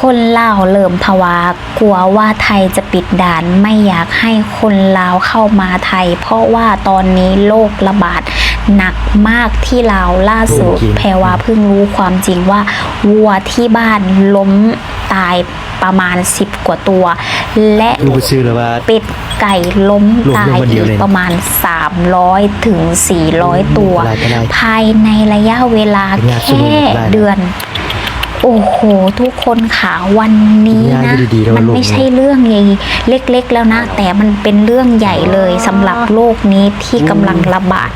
คนลาวเริ่มภาวะกลัวว่าไทยจะปิดด่านไม่อยากให้คนลาวเข้ามาไทย เพราะว่าตอนนี้โรคระบาดหนักมากที่ลาวล่าสุดโอเคแพรวาเพิ่งรู้ความจริงว่าวัวที่บ้านล้มตายประมาณ 10 กว่าตัว และรู้ชื่อเลยว่าเป็ดไก่ล้มรวมตายรวมวันเดีอียวกเลยประมาณ 300 ถึง 400 ตัวตายตายภายในระยะเวลาเป็นงานแค่สนุกได้นะเดือน โอ้โห ทุกคนค่ะวันนี้เป็นงานนะที่ดีๆแล้วมันโลกไม่ใช่เรื่องใหญ่เล็กๆแล้วนะ แต่มันเป็นเรื่องใหญ่เลยสำหรับโลกนี้ที่กำลังระบาด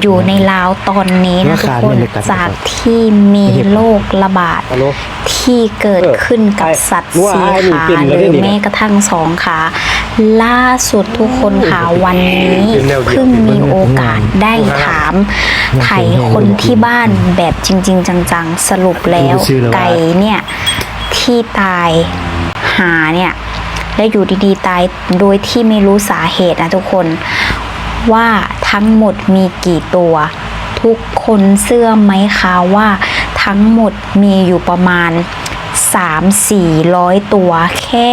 อยู่ในลาวตอนนี้นะราทุกคาคนเนี่ยในการจากที่มีโรคระบาดฮัลโหล ที่เกิดขึ้นกับสัตว์เออสี่ว่าให้มันขากินหแล้วรือได้นี่แม้กระทั่งสองขาล่าสุดทุกคนค่ะวันนี้เป็นแนวเดียวเพิ่งมีโอกาสได้ถามไถ่คนที่บ้านแบบจริง ๆ จังๆ สรุปแล้วรู้ชื่อแล้วว่าไก่เนี่ยที่ตายหาเนี่ยและอยู่ดีๆตายโดยที่ไม่รู้สาเหตุนะทุกคนว่าทั้งหมดมีกี่ตัว ทุกคนเชื่อไหมคะว่า ทั้งหมดมีอยู่ประมาณ 3-400 ตัวแค่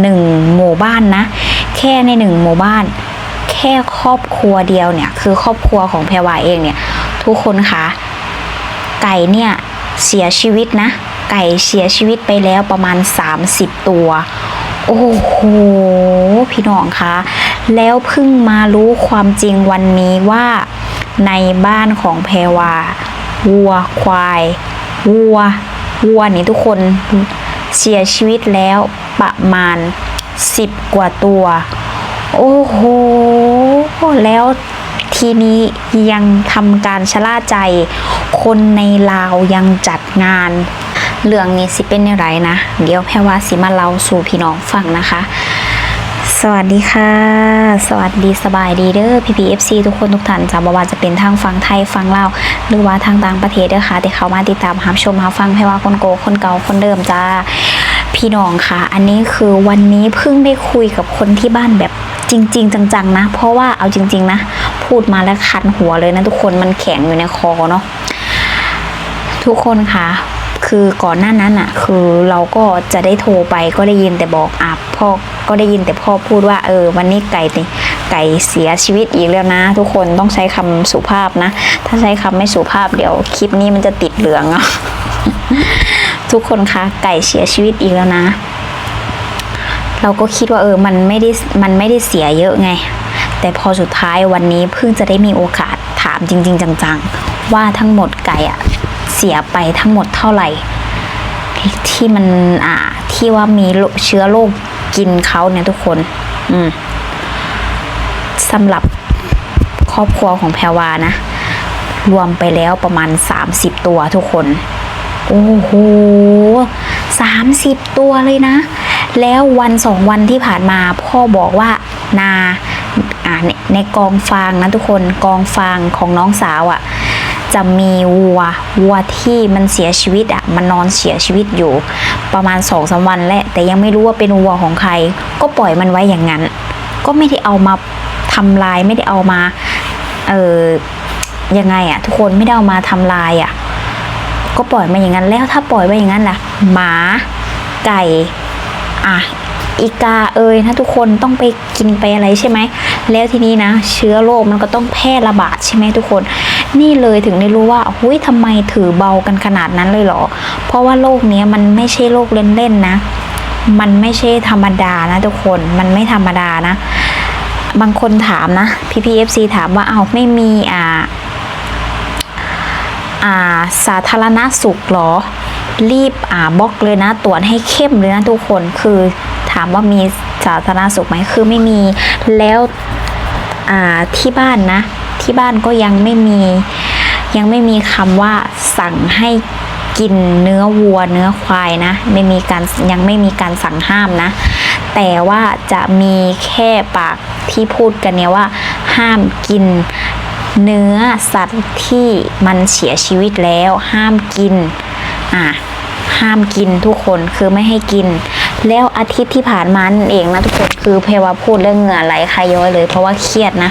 หนึ่งหมู่บ้านนะ แค่ในหนึ่งหมู่บ้าน แค่ครอบครัวเดียวเนี่ย คือครอบครัวของแพรวาเองเนี่ย ทุกคนคะไก่เนี่ย เสียชีวิตนะ ไก่เสียชีวิตไปแล้วประมาณ 30 ตัว โอ้โห พี่น้องคะแล้วเพิ่งมารู้ความจริงวันนี้ว่าในบ้านของแพรวา วัว ควายวัววัวนี่ทุกคนเสียชีวิตแล้วประมาณ10กว่าตัว โอ้โห แล้วทีนี้ยังทำการชะล่าใจ คนในลาวยังจัดงาน เรื่องนี้สิเป็นอย่างไรนะ เดี๋ยวแพรว่าสิมาเล่าสู่พี่น้องฟังนะคะ สวัสดีค่ะ สวัสดีสบายดีเด้อพี่พีเอฟซีทุกคนทุกท่านจะบอว่าจะเป็นทางฟังไทยฟังลาวหรือว่าทางต่างประเทศเด้อค่ะที่เขามาติดตามรับชมรับฟังแพรว่าคนโกคนเก่าคนเดิมจ้าพี่น้องค่ะ อันนี้คือวันนี้เพิ่งได้คุยกับคนที่บ้านแบบจริง ๆ จังๆนะ เพราะว่าเอาจริง ๆ นะ พูดมาแล้วคันหัวเลยนะทุกคนมันแข็งอยู่ในคอเนาะทุกคนค่ะ คือก่อนหน้านั้นอะ คือเราก็จะได้โทรไปก็ได้ยินแต่บอกอะพ่อก็ได้ยินแต่พ่อพูดว่า เออ วันนี้ไก่ติไก่เสียชีวิตอีกแล้วนะ ทุกคนต้องใช้คำสุภาพนะ ถ้าใช้คำไม่สุภาพเดี๋ยวคลิปนี้มันจะติดเหลืองอะทุกคนคะไก่เสียชีวิตอีกแล้วนะ เราก็คิดว่าเออมันไม่ได้มันไม่ได้เสียเยอะไง แต่พอสุดท้ายวันนี้เพิ่งจะได้มีโอกาสถามจริง ๆ จังๆ ว่าทั้งหมดไก่อะ เสียไปทั้งหมดเท่าไหร่ ที่มันอ่าที่ว่ามีเชื้อโรคกินเขาเนี่ยทุกคน อืมสำหรับครอบครัวของแพรวานะ รวมไปแล้วประมาณ 30 ตัวทุกคน โอ้โหสามสิบตัวเลยนะ แล้ววันสองวันที่ผ่านมาพ่อบอกว่าน่าในในกองฟางนะทุกคนกองฟางของน้องสาวอะ่ะ จะมีวัววัวที่มันเสียชีวิตอะ่ะมันนอนเสียชีวิตอยู่ ประมาณสองสาวันแหล้วแต่ยังไม่รู้ว่าเป็นวัวของใคร ก็ปล่อยมันไว้อย่างนั้น ก็ไม่ได้เอามาทำลายไม่ได้เอามาเออยังไงอะ่ะ ทุกคนไม่ได้เอามาทำลายอะ ก็ปล่อยมาอย่างนั้นแล้วถ้าปล่อยไว้อย่างนั้นล่ะ หมาไก่อะอีกาเอยนะทุกคนต้องไปกินไปอะไรใช่ไหม แล้วทีนี้นะ เชื้อโรคมันก็ต้องแพร่ระบาดใช่ไหมทุกคน นี่เลยถึงได้รู้ว่าหุ้ยทำไมถือเบากันขนาดนั้นเลยเหรอ เพราะว่าโรคเนี้ยมันไม่ใช่โรคเล่นๆนะ มันไม่ใช่ธรรมดานะทุกคน มันไม่ธรรมดานะ บางคนถามนะพี่พีเอฟซีถามว่าเอาวไม่มีอ่าอ่าสาธารณสุขหรอ รีบอ่าบล็อกเลยนะ ตรวจให้เข้มเลยนะทุกคนคือถามว่ามีสาธารณสุขไหมคือไม่มีแล้วอ่าที่บ้านนะ ที่บ้านก็ยังไม่มี ยังไม่มีคำว่าสั่งให้กินเนื้อวัวเนื้อควายนะ ไม่มีการยังไม่มีการสั่งห้ามนะ แต่ว่าจะมีแค่ปากที่พูดกันเนี่ยว่า ห้ามกินเนื้อสัตว์ที่มันเสียชีวิตแล้ว ห้ามกินอะห้ามกินทุกคนคือไม่ให้กิน แล้วอาทิตย์ที่ผ่านมานั่นเองนะทุกคนคือเพรวาพูดเรื่องเหงื่อไหลคายย้อยเลยเพราะว่าเครียดนะ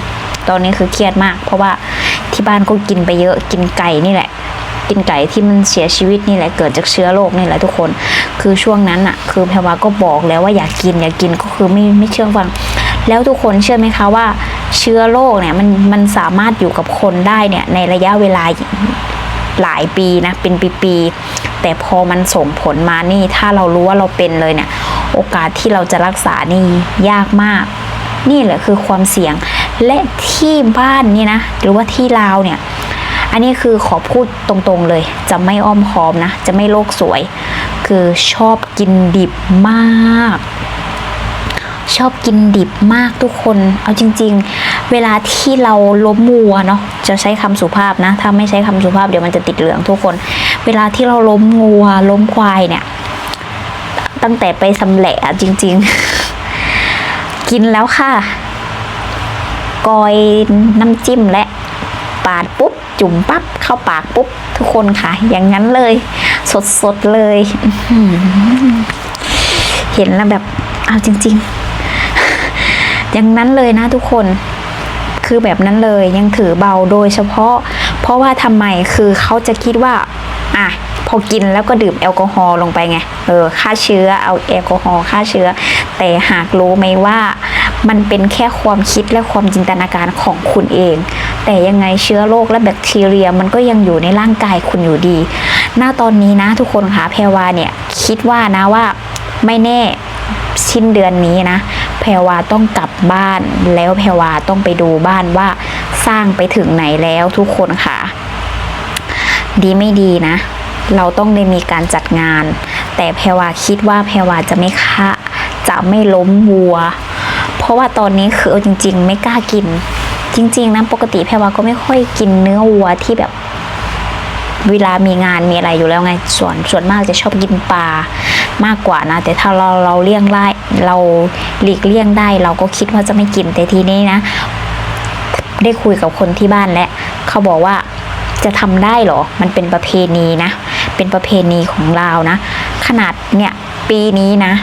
ตอนนี้คือเครียดมาก เพราะว่าที่บ้านก็กินไปเยอะกินไก่นี่แหละ กินไก่ที่มันเสียชีวิตนี่แหละเกิดจากเชื้อโรคนี่แหละทุกคน คือช่วงนั้นอะคือแพรวาก็บอกแล้วว่าอยากกินอยากกินก็คือไม่ไม่เชื่อฟัง แล้วทุกคนเชื่อไหมคะว่า เชื้อโรคเนี่ยมันมันสามารถอยู่กับคนได้เนี่ยในระยะเวลาหลายปีนะเป็นปีๆแต่พอมันส่งผลมานี่ถ้าเรารู้ว่าเราเป็นเลยเนี่ย โอกาสที่เราจะรักษานี่ยากมาก นี่แหละคือความเสี่ยง และที่บ้านนี่นะ หรือว่าที่ลาวเนี่ย อันนี้คือขอพูดตรงๆเลย จะไม่อ้อมค้อมนะ จะไม่โลกสวย คือชอบกินดิบมาก ชอบกินดิบมากทุกคน เอาจริง ๆ เวลาที่เราล้มวัวเนาะ จะใช้คำสุภาพนะ ถ้าไม่ใช้คำสุภาพเดี๋ยวมันจะติดเหลืองทุกคน เวลาที่เราล้มวัว ล้มควายเนี่ย ตั้งแต่ไปสำแหละจริง ๆ กินแล้วค่ะ กอยน้ำจิ้มและปาดปุ๊บ จุ่มปั๊บเข้าปากปุ๊บ ทุกคนค่ะ อย่างนั้นเลย สดๆเลย เห็นแล้วแบบเอาจริง ๆ อย่างนั้นเลยนะทุกคนคือแบบนั้นเลยยังถือเบาโดยเฉพาะ เพราะว่าทำไมคือเขาจะคิดว่า อะพอกินแล้วก็ดื่มแอลกอฮอล์ลงไปไง เออฆ่าเชื้อเอาแอลกอฮอล์ฆ่าเชื้อ แต่หากรู้ไหมว่า มันเป็นแค่ความคิดและความจินตนาการของคุณเอง แต่ยังไงเชื้อโรคและแบคทีเรียมันก็ยังอยู่ในร่างกายคุณอยู่ดี หน้าตอนนี้นะทุกคนคะแพรวาเนี่ยคิดว่านะว่าไม่แน่สิ้นเดือนนี้นะแพรวาต้องกลับบ้านแล้วแพรวาต้องไปดูบ้านว่าสร้างไปถึงไหนแล้วทุกคนค่ะ ดีไม่ดีนะ เราต้องได้มีการจัดงาน แต่แพรวาคิดว่าแพรวาจะไม่ฆ่าจะไม่ล้มวัว เพราะว่าตอนนี้คือเอาจริง ๆ ไม่กล้ากิน จริง ๆนะปกติแพรวาก็ไม่ค่อยกินเนื้อวัวที่แบบ เวลามีงานมีอะไรอยู่แล้วไงส่วนส่วนมากจะชอบกินปลามากกว่านะ แต่ถ้าเราเราเลี่ยงได้เราหลีกเลี่ยงได้ เราก็คิดว่าจะไม่กินแต่ทีนี้นะ ได้คุยกับคนที่บ้านและเขาบอกว่าจะทำได้เหรอ มันเป็นประเพณีนะ เป็นประเพณีของเรานะ ขนาดเนี่ยปีนี้นะ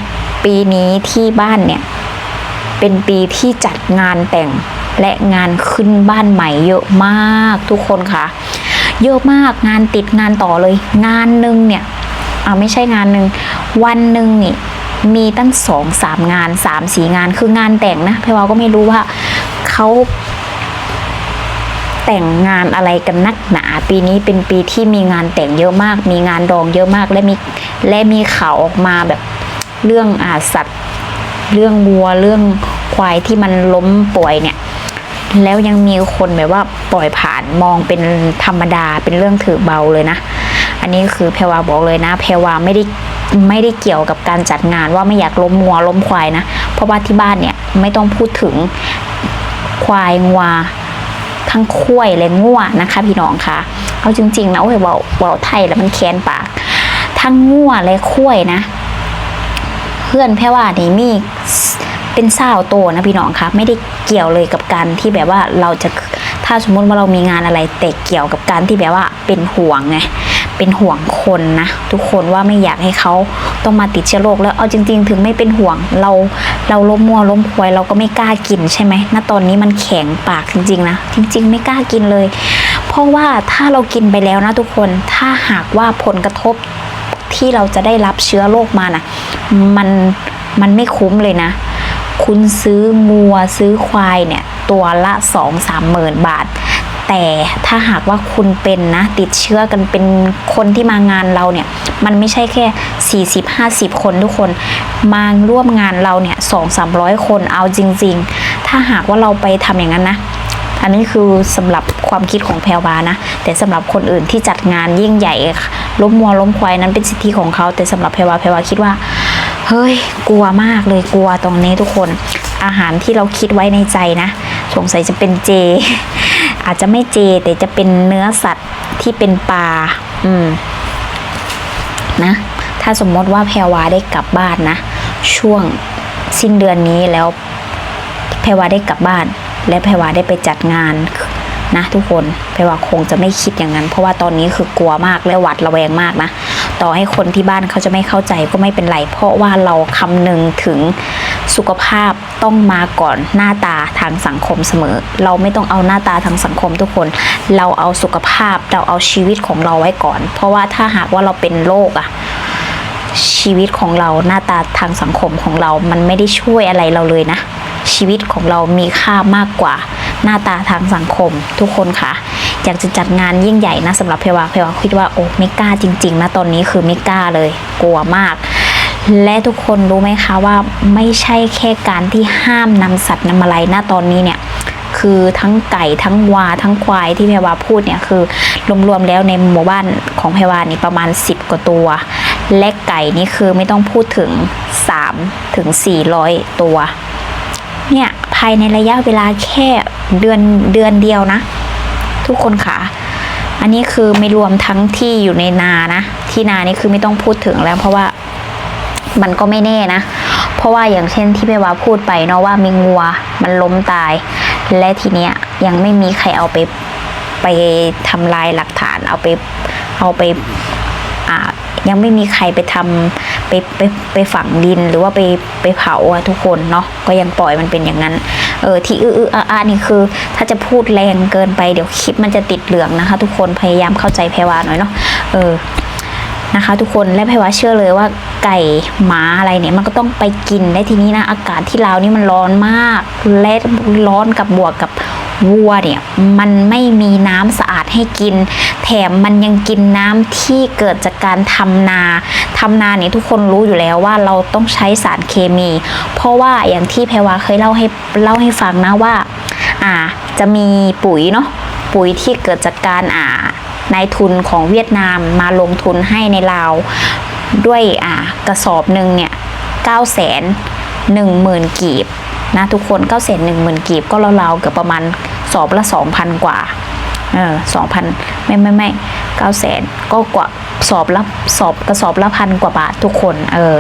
ปีนี้ที่บ้านเนี่ย เป็นปีที่จัดงานแต่งและงานขึ้นบ้านใหม่เยอะมากทุกคนค่ะ เยอะมากงานติดงานต่อเลย งานหนึ่งเนี่ยอ่าไม่ใช่งานหนึ่งวันหนึ่งนี่มีตั้งสองสามงานสามสี่งานคืองานแต่งนะพี่วาก็ไม่รู้ว่าเขาแต่งงานอะไรกันนักหนาปีนี้เป็นปีที่มีงานแต่งเยอะมาก มีงานดองเยอะมากและมีและมีข่าวออกมาแบบเรื่องอาสัตว์ เรื่องวัวเรื่อง ควายที่มันล้มป่วยเนี่ย แล้วยังมีคนแบบว่าปล่อยผ่านมองเป็นธรรมดาเป็นเรื่องถือเบาเลยนะ อันนี้คือแพรวาบอกเลยนะแพรวาไม่ได้ไม่ได้เกี่ยวกับการจัดงานว่าไม่อยากล้มงัวล้มควายนะ เพราะว่าที่บ้านเนี่ยไม่ต้องพูดถึงควายงัวทั้งคุ้ยและงัวนะคะพี่น้องคะเอาจริงๆนะโอ้ยเบาเบาไทยแล้วมันแค้นปาก ทั้งงัวและคุ้ยนะ เพื่อนแพ่ว่านี่มี เป็นเศร้าโตนะพี่น้องคะไม่ได้เกี่ยวเลยกับการที่แบบว่าเราจะถ้าสมมติว่าเรามีงานอะไรแต่เกี่ยวกับการที่แบบว่าเป็นห่วงไงเป็นห่วงคนนะทุกคนว่าไม่อยากให้เขาต้องมาติดเชื้อโรคแล้วเอาจริง ๆ ถึงไม่เป็นห่วงเราเราล้มมัวล้มควายเราก็ไม่กล้ากินใช่ไหมณตอนนี้มันแข็งปากจริง ๆ นะ จริง ๆ ไม่กล้ากินเลย เพราะว่าถ้าเรากินไปแล้วนะทุกคนถ้าหากว่าผลกระทบที่เราจะได้รับเชื้อโรคมานะมันมันไม่คุ้มเลยนะ คุณซื้อมัวซื้อควายเนี่ยตัวละสองสามหมื่นบาท แต่ถ้าหากว่าคุณเป็นนะติดเชื้อกันเป็นคนที่มางานเราเนี่ยมันไม่ใช่แค่ 40 50 คนทุกคนมาร่วมงานเราเนี่ยสองสามร้อยคนเอาจริง ๆ ถ้าหากว่าเราไปทำอย่างนั้นนะอันนี้คือสำหรับความคิดของแพรวานะ แต่สำหรับคนอื่นที่จัดงานยิ่งใหญ่ล้มวัวล้มควายนั้นเป็นสิทธิของเขา แต่สำหรับแพรวาแพรวาคิดว่า เฮ้ย กลัวมากเลยกลัวตรงนี้ทุกคน อาหารที่เราคิดไว้ในใจนะ สงสัยจะเป็นเจ อาจจะไม่เจแต่จะเป็นเนื้อสัตว์ที่เป็นปลา อืม นะ ถ้าสมมติว่าแพรวาได้กลับบ้านนะ ช่วงสิ้นเดือนนี้แล้วแพรวาได้กลับบ้าน และแพรวาได้ไปจัดงานนะทุกคนแพรวาคงจะไม่คิดอย่างนั้น เพราะว่าตอนนี้คือกลัวมากและหวาดระแวงมากนะ ต่อให้คนที่บ้านเขาจะไม่เข้าใจก็ไม่เป็นไร เพราะว่าเราคำนึงถึงสุขภาพต้องมาก่อนหน้าตาทางสังคมเสมอ เราไม่ต้องเอาหน้าตาทางสังคมทุกคน เราเอาสุขภาพเราเอาชีวิตของเราไว้ก่อน เพราะว่าถ้าหากว่าเราเป็นโรคอะชีวิตของเราหน้าตาทางสังคมของเรามันไม่ได้ช่วยอะไรเราเลยนะ ชีวิตของเรามีค่ามากกว่า หน้าตาทางสังคม ทุกคนค่ะ อยากจะจัดงานยิ่งใหญ่นะสำหรับเพวาเพวาคิดว่าโอ้ไม่กล้าจริงๆนะตอนนี้คือไม่กล้าเลยกลัวมาก และทุกคนรู้ไหมคะว่าไม่ใช่แค่การที่ห้ามนำสัตว์นำอะไรนะตอนนี้เนี่ยคือทั้งไก่ทั้งวาทั้งควายที่แพวาพูดเนี่ยคือรวมๆแล้วในหมู่บ้านของแพวานี่ประมาณ 10 กว่าตัว และไก่นี่คือไม่ต้องพูดถึง3ถึง400 ตัวเนี่ยภายในระยะเวลาแค่ เดือนเดือนเดียวนะ ทุกคนค่ะ อันนี้คือไม่รวมทั้งที่อยู่ในนานะ ที่นานี่คือไม่ต้องพูดถึงแล้ว เพราะว่ามันก็ไม่แน่นะ เพราะว่าอย่างเช่นที่แม่วาพูดไปเนาะว่ามีงัวมันล้มตาย และทีเนี้ยยังไม่มีใครเอาไปไปทำลายหลักฐานเอาไปเอาไป ยังไม่มีใครไปทำไปไปไปฝังดินหรือว่าไปไปเผาอะทุกคนเนาะก็ยังปล่อยมันเป็นอย่างนั้น เออที่อื้อๆอาๆนี่คือ ถ้าจะพูดแรงเกินไปเดี๋ยวคลิปมันจะติดเหลืองนะคะ ทุกคนพยายามเข้าใจแพรวาหน่อยเนาะเออนะคะทุกคนและแพรวาเชื่อเลยว่าไก่หมาอะไรเนี่ยมันก็ต้องไปกินและทีนี้นะอากาศที่ลาวนี่มันร้อนมากและร้อนกับบวกกับ วัวเนี่ยมันไม่มีน้ำสะอาดให้กิน แถมมันยังกินน้ำที่เกิดจากการทำนาทำนาเนี่ยทุกคนรู้อยู่แล้วว่าเราต้องใช้สารเคมี เพราะว่าอย่างที่แพรวาเคยเล่าให้เล่าให้ฟังนะว่าอ่าจะมีปุ๋ยเนาะปุ๋ยที่เกิดจากการอ่านายทุนของเวียดนามมาลงทุนให้ในลาว ด้วยอ่ากระสอบหนึ่งเนี่ย9 1 0 0 0 0 0กีบนะทุกคน9 1 0 0 0 0กีบก็ราวๆเกือบประมาณ สอบละ2,000กว่าเออ2,000ไม่ไม่ไม่เก้าแสนก็กว่าสอบละสอบกระสอบละพันกว่าบาททุกคนเออ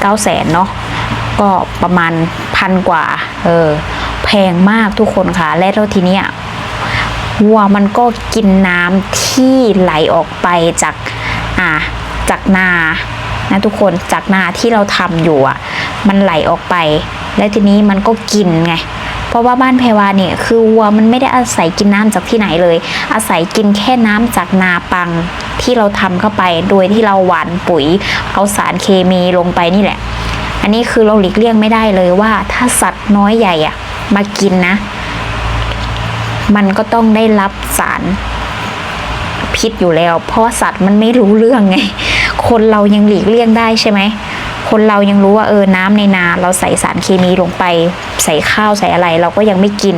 เก้าแสนเนาะก็ประมาณพันกว่าเออแพงมากทุกคนค่ะ และแล้วทีเนี้ยวัวมันก็กินน้ำที่ไหลออกไปจากอ่าจากนานะทุกคนจากนาที่เราทำอยู่อะ มันไหลออกไป แล้วทีนี้มันก็กินไง เพราะว่าบ้านแพรวาเนี่ยคือวัวมันไม่ได้อาศัยกินน้ำจากที่ไหนเลย อาศัยกินแค่น้ำจากนาปังที่เราทำเข้าไป โดยที่เราหว่านปุ๋ยเอาสารเคมีลงไปนี่แหละ อันนี้คือเราหลีกเลี่ยงไม่ได้เลยว่า ถ้าสัตว์น้อยใหญ่อะมากินนะ มันก็ต้องได้รับสารพิษอยู่แล้ว เพราะสัตว์มันไม่รู้เรื่องไง คนเรายังหลีกเลี่ยงได้ใช่ไหม คนเรายังรู้ว่าเออน้ำในนาเราใส่สารเคมีลงไป ใส่ข้าวใส่อะไรเราก็ยังไม่กิน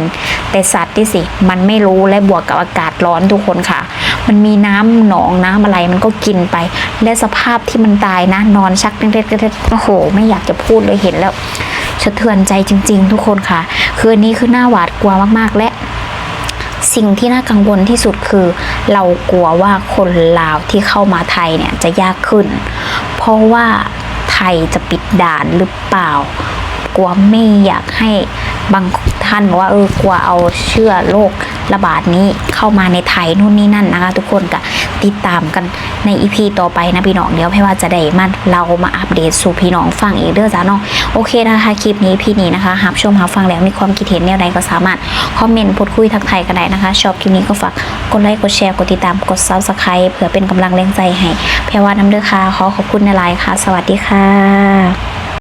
แต่สัตว์ที่สิ มันไม่รู้และบวกกับอากาศร้อนทุกคนค่ะ มันมีน้ำหนองน้ำอะไรมันก็กินไป และสภาพที่มันตายนะ นอนชักเล็ดๆโอ้โห ไม่อยากจะพูดเลยเห็นแล้วสะเทือนใจจริง ๆ ทุกคนค่ะ คืนนี้คือหน้าหวาดกลัวมากๆและสิ่งที่น่ากังวลที่สุดคือ เรากลัวว่าคนลาวที่เข้ามาไทยเนี่ยจะยากขึ้น เพราะว่า ไทยจะปิดด่านหรือเปล่า กลัวไม่อยากให้บางท่านบอกว่าเออกลัวเอาเชื้อโรคระบาดนี้เข้ามาในไทยนู่นนี่นั่นนะคะ ทุกคนกะ ติดตามกันในอีพีต่อไปนะพี่น้องเดี๋ยวพี่ว่าจะได้มันเรามาอัปเดตสู่พี่น้องฟังอีกเด้อจ้าเนาะโอเคนะคะคลิปนี้พี่นี้นะคะหากชมหาฟังแล้วมีความคิดเห็นแนวใดก็สามารถคอมเมนต์พูดคุยทักทายกันได้นะคะ ชอบคลิปนี้ก็ฝากกดไลค์กดแชร์กดติดตามกดซับสไครป์เพื่อเป็นกำลังแรงใจให้พี่ว่าน้ำเด้อค่ะขอขอบคุณในไลน์ค่ะ สวัสดีค่ะ